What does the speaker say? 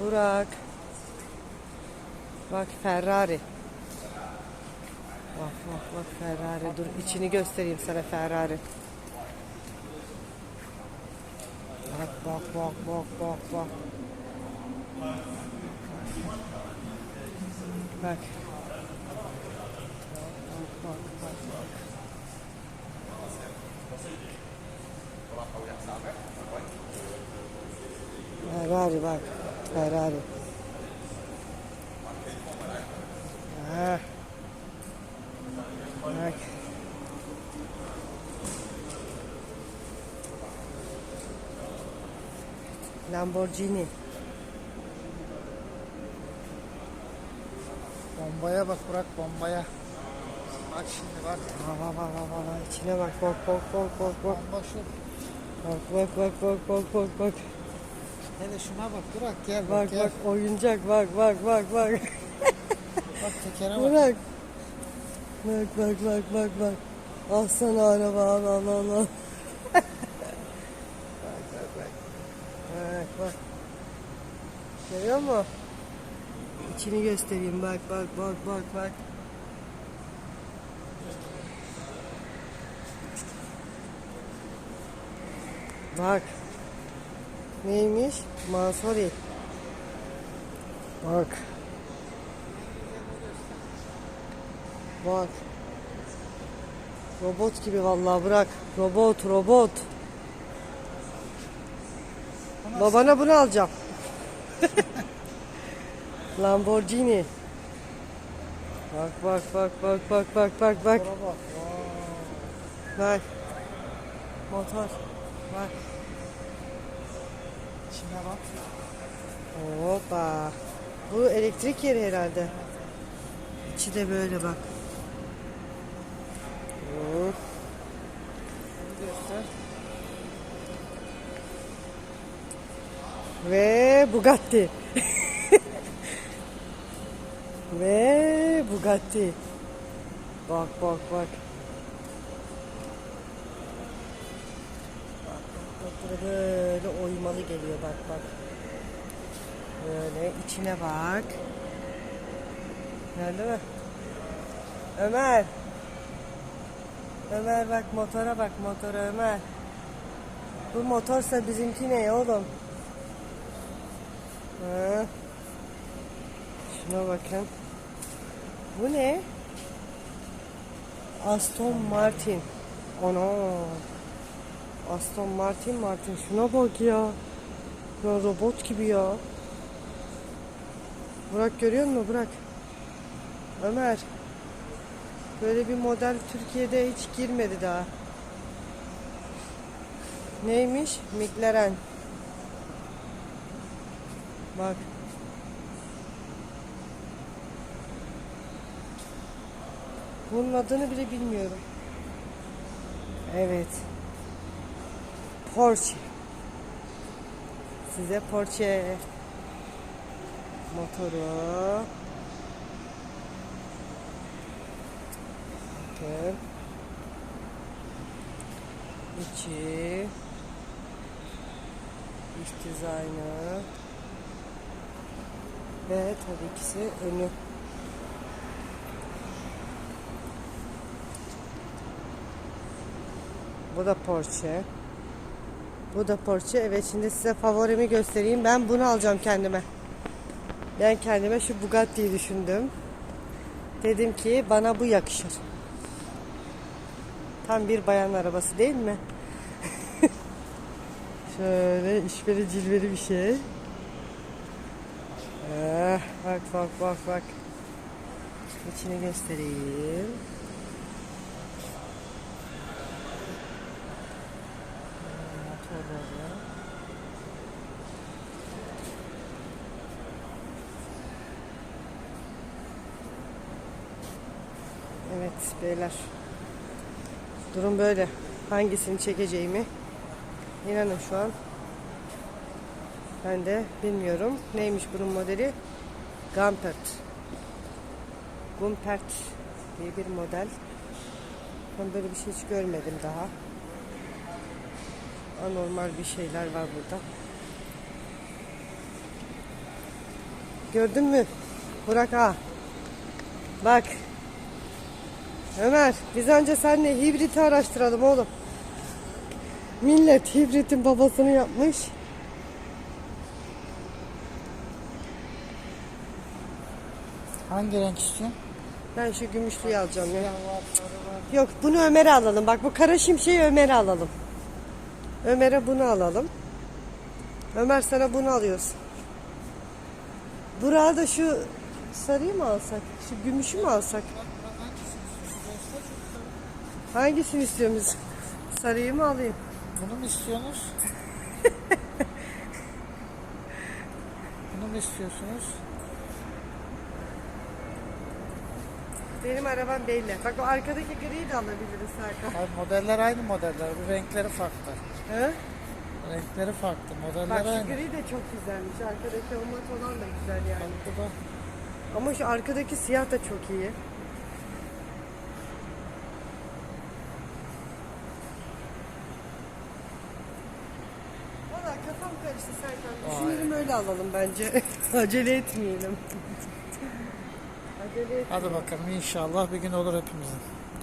Burak. Bak Ferrari. Bak bak bak Ferrari. Dur içini göstereyim sana Ferrari. Bak bak bak bak bak bak. Bak. Ferrari bak. Ferrari. Ha. Bak. Lamborghini. Bombaya bak Burak bombaya. Bak şimdi. Bak bak bak bak bak bak. İçine bak bak bak bak bak bak. Bomba şu. Bak bak bak bak bak bak bak. Hele şuna bak Burak gel bak, Bak gel. bak oyuncak bak bak bak bak. Bak tekere bak. Bırak. Bak bak bak bak bak. Al sana araba al al al al. bak bak bak. Bak bak. Görüyor musun? İçini göstereyim bak bak bak bak bak. Bak. Neymiş? Mansori. Bak. Bak. Robot gibi vallahi bırak. Robot, robot. Babana bunu alacağım. Lamborghini. Bak bak bak bak bak bak bak bak. Bak. Bak. Motor. Bak. İçine bak. Hoppa. Bu elektrik yeri herhalde. İçi de böyle bak. Bunu göster. Ve Bugatti. Ve Bugatti. Bak bak. Bak bak bak burada böyle oymalı geliyor bak bak. Böyle içine bak. Geldi mi? Ömer. Ömer bak motora bak motora Ömer. Bu motorsa bizimki ne oğlum? Ha. Şuna bakın. Bu ne? Aston Martin. Ana. Aston Martin Martin. Şuna bak ya. Ya robot gibi ya. Burak görüyor musun? Burak. Ömer. Böyle bir model Türkiye'de hiç girmedi daha. Neymiş? McLaren. Bak. Bunun adını bile bilmiyorum. Evet. Porsche. Size Porsche motoru. Bakın. İçi. İç dizaynı. Ve tabii ikisi önü. Bu da Porsche. Bu da Porsche. Evet şimdi size favorimi göstereyim. Ben bunu alacağım kendime. Ben kendime şu Bugatti'yi düşündüm. Dedim ki bana bu yakışır. Tam bir bayan arabası değil mi? Şöyle işveri cilveri bir şey. Ah, bak bak bak bak. İçini göstereyim. Motorları. Evet beyler. Durum böyle. Hangisini çekeceğimi inanın şu an ben de bilmiyorum. Neymiş bunun modeli? Gumpert. Gumpert diye bir model. Ben böyle bir şey hiç görmedim daha. Anormal bir şeyler var burada. gördün mü? Burak ha. Bak. Ömer biz önce seninle hibriti araştıralım oğlum. Millet hibritin babasını yapmış. Hangi renk istiyorsun? Ben şu gümüşlüyü alacağım ya. Yok bunu Ömer'e alalım. Bak bu kara şimşeği Ömer'e alalım. Ömer'e bunu alalım. Ömer sana bunu alıyorsun. Burak'a da şu sarıyı mı alsak? Şu gümüşü mü alsak? Hangisini istiyorsunuz? Sarıyı mı alayım? Bunu mu istiyorsunuz? Bunu mu istiyorsunuz? Benim arabam belli. Bak o arkadaki griyi de alabiliriz Serkan. Abi modeller aynı modeller. Bu renkleri farklı. He? Renkleri farklı. Modeller Bak şu aynı. gri de çok güzelmiş. Arkadaki o mat olan da güzel yani. Bak bu da Ama şu arkadaki siyah da çok iyi. Valla kafam karıştı Serkan. Düşünelim öyle alalım bence. Acele etmeyelim. Acele et. Hadi bakalım inşallah bir gün olur hepimizin.